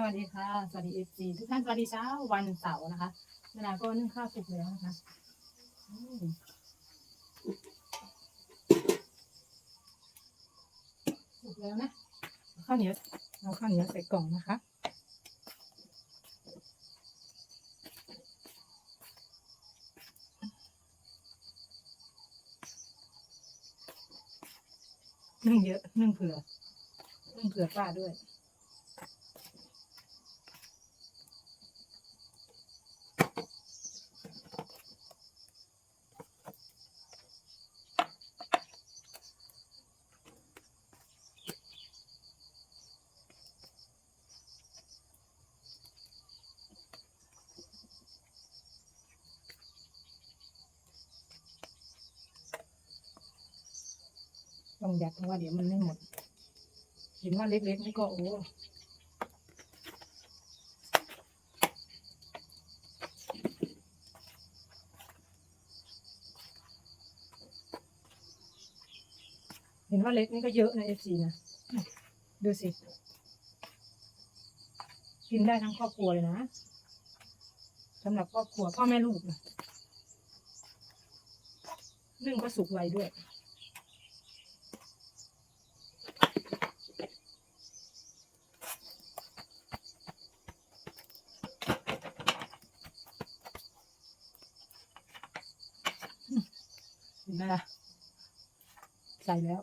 สวัสดีค่ะ สวัสดีเอฟซีทุกท่านสวัสดีเช้าวันเสาร์นะคะเวลาก็นึ่งข้าวสุกแล้วนะคะสุกแล้วนะข้าวเหนียวเอาข้าวเหนียวใส่กล่องนะคะนึ่งเยอะนึ่งเผื่อนึ่งเผื่อป้าด้วย ต้องยัดเพราะว่าเดี๋ยวมันไม่หมด เห็นว่าเล็กๆนี่ก็โอ้เห็นว่าเล็กนี่ก็เยอะนะเอฟซีนะ ดูสิ กินได้ทั้งครอบครัวเลยนะสำหรับครอบครัวพ่อแม่ลูกนะนึ่งก็สุกไวด้วย เห็นไหมล่ะ ใส่แล้ว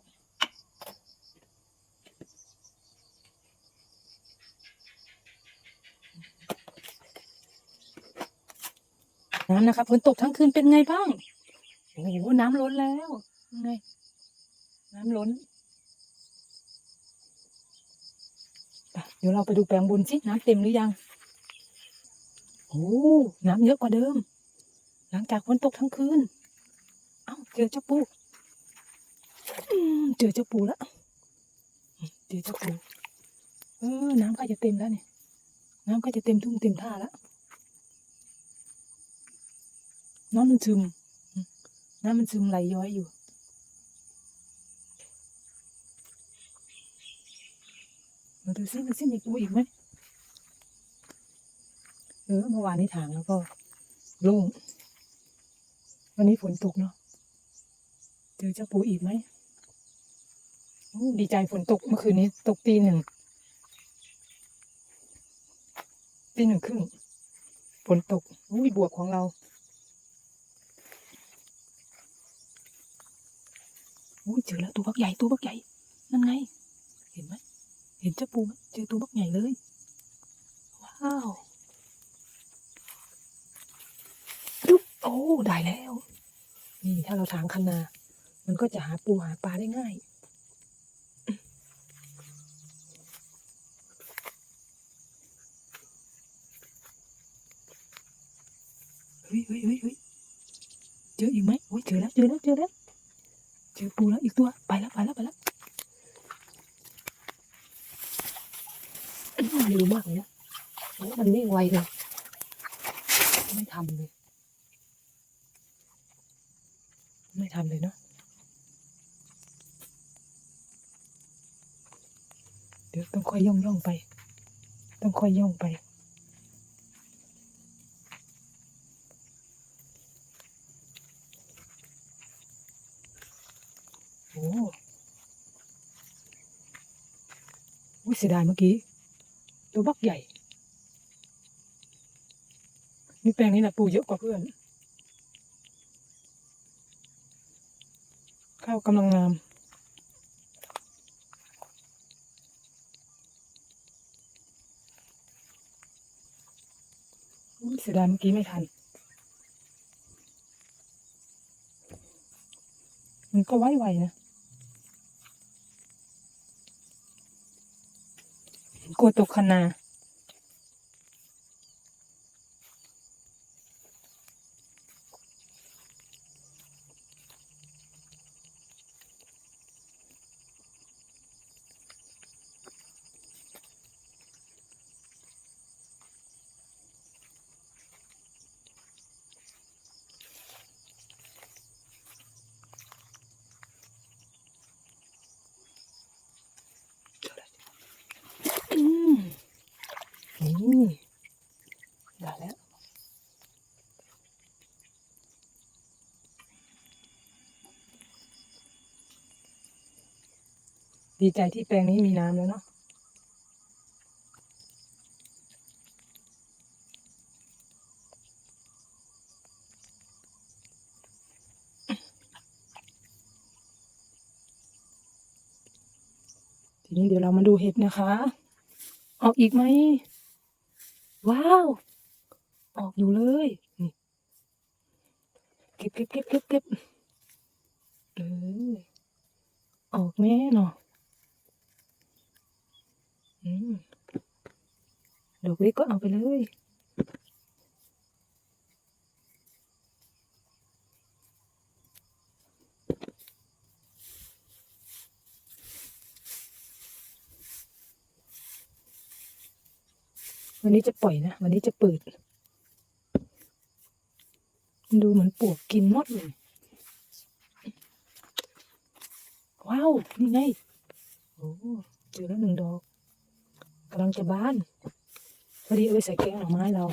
น้ำนะคะฝนตกทั้งคืนเป็นไงบ้าง โอ้โห น้ำล้นแล้วไงน้ำล้นไปเดี๋ยวเราไปดูแปลงบุญสิน้ำเต็มหรือยัง โอ้ น้ำเยอะกว่าเดิม หลังจากฝนตกทั้งคืน เอ้าเจอเจ้าปูเจอเจ้าปูแล้วเจอเจ้าปูเออน้ำก็จะเต็มแล้วเนี่ยน้ำก็จะเต็มทุ่งเต็มท่าแล้วน้ำมันซึมน้ำมันซึมไหลย้อยอยู่มาดูซิดูซิมีปูอีกไหมเออเมื่อวานนี้ถางแล้วก็โล่งวันนี้ฝนตกเนาะ อเจ้าปูอีกไหมดีใจฝนตกเมื่อคืนนี้ ตกตีหนึ่งตีหนึ่งครึ่งฝนตกอุ้ยบวกของเราอุ้ยเจอแล้วตัวบักใหญ่ตัวบักใหญ่ นั่นไง เห็นไหมเห็นเจ้าปูไหมเจอตัวบักใหญ่เลย ว้าวดุ๊บโอ้ ได้แล้ว นี่ถ้าเราถางคันนา มันก็จะหาปูหาปลาได้ง่าย เฮ้ยเฮ้ยเฮ้ยเฮ้ยเจออีกไหมโอ้ยเจอแล้วเจอแล้วเจอแล้วเจอปูแล้วอีกตัวไปแล้วไปแล้วไปแล้วเร็วมากเลยนะมันวิ่งไวเลยไม่ทำเลย ไม่ทำเลยเนาะ ดี๋ยวต้องค่อยย่องย่องไป ต้องค่อยย่องไป โอ้อุ๊ยเสียดายเมื่อกี้ ตัวบักใหญ่ นี่แปลงนี้นะปูเยอะกว่าเพื่อน ข้าวกำลังงาม อุ๊ยเสียดายเมื่อกี้ไม่ทัน มันก็ไวไวๆนะกลัวตกคนาอืม นี่ได้แล้ว ดีใจที่แปลงนี้มีน้ำแล้วเนาะทีนี้เดี๋ยวเรามาดูเห็ดนะคะ ออกอีกไหม ว้าว ออกอยู่เลยนี่เก็บเก็บเก็บเก็บเก็บเออออกแม่เนาะอืม ดอกเล็กก็เอาไปเลยวันนี้จะปล่อยนะ วันนี้จะเปิด ดูเหมือนปวกกินมดเลย ว้าว นี่ไง โอ้เจอแล้วหนึ่งดอกกำลังจะบาน พอดีเอาไปใส่แกงหน่อไม้เรา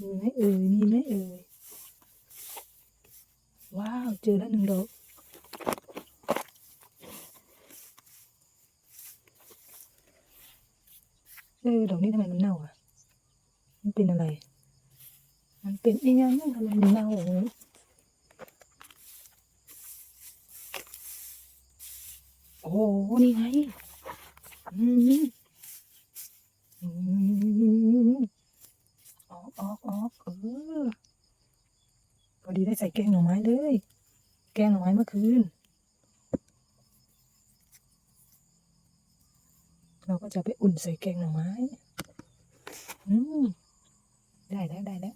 มีไหมเอ่ยมีไหมเอ่ยว้าว เจอแล้วหนึ่งดอกเออดอกนี้ทำไมมันเน่าอะ มันเป็นอะไร มันเป็นไอีหยังทำไมมันเน่าอย่างนี้โอ้โหนี่ไง อืมอืมออกออกออกเออพอดีได้ใส่แกงหน่อไม้เลย แกงหน่อไม้เมื่อคืน เราก็จะไปอุ่นใส่แกงหน่อไม้ อืม ได้แล้วได้แล้ว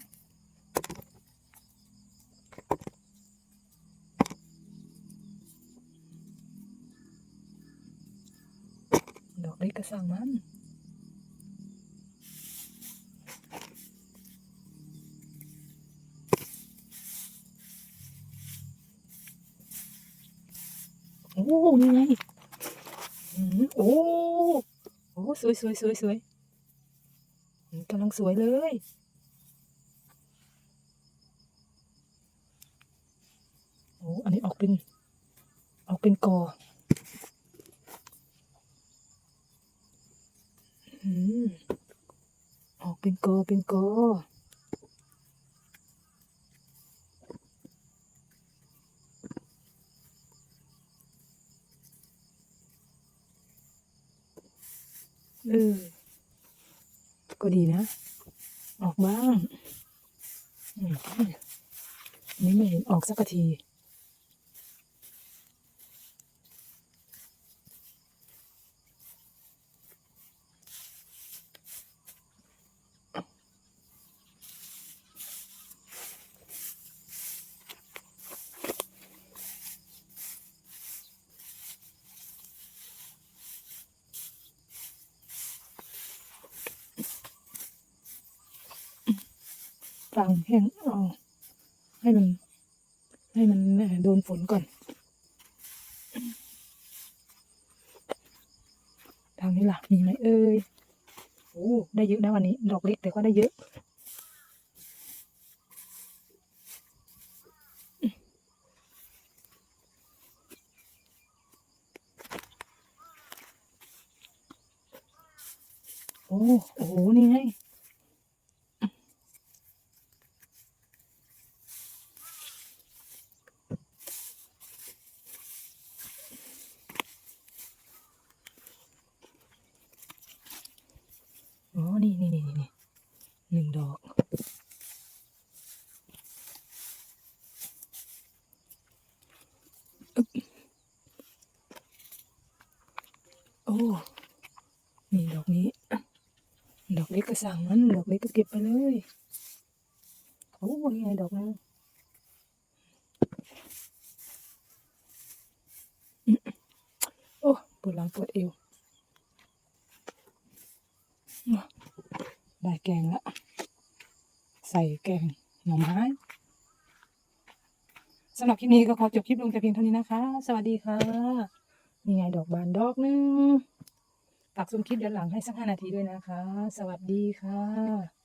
ก็สร้างมันโอ้นี่ไงโอ้โอ้สวยสวยสวยสวยกำลังสวยเลยโอ้อันนี้ออกเป็น ออกเป็นกอม ออก เป็นกอเป็นกอเออก็ดีนะ ออกบ้างนี่ไม่เห็นออกสักทีางแห้งเอาให้มัน ให้มันโดนฝนก่อน ทางนี้ล่ะ มีไหมเอ่ยโอ้ได้เยอะนะวันนี้ ดอกเล็กแต่ก็ได้เยอะโอ้โห นี่ไง นี่นี่นี่นี่หนึ่งดอกอึ๊บโอ้ นี่ดอกนี้ ดอกเล็กก็สั่งมัน ดอกเล็กก็เก็บไปเลย โอ้นี่ไงดอกนึงอืมโอ้ปวดหลังปวดเอว ได้แกงแล้วใส่แกงหน่อไม้สำหรับคลิปนี้ก็ขอจบคลิปลงแต่เพียงเท่านี้นะคะ สวัสดีค่ะ นี่ไงดอกบานดอกหนึงตักซุ้มคลิปด้านหลังให้สักห้านาทีด้วยนะคะ สวัสดีค่ะ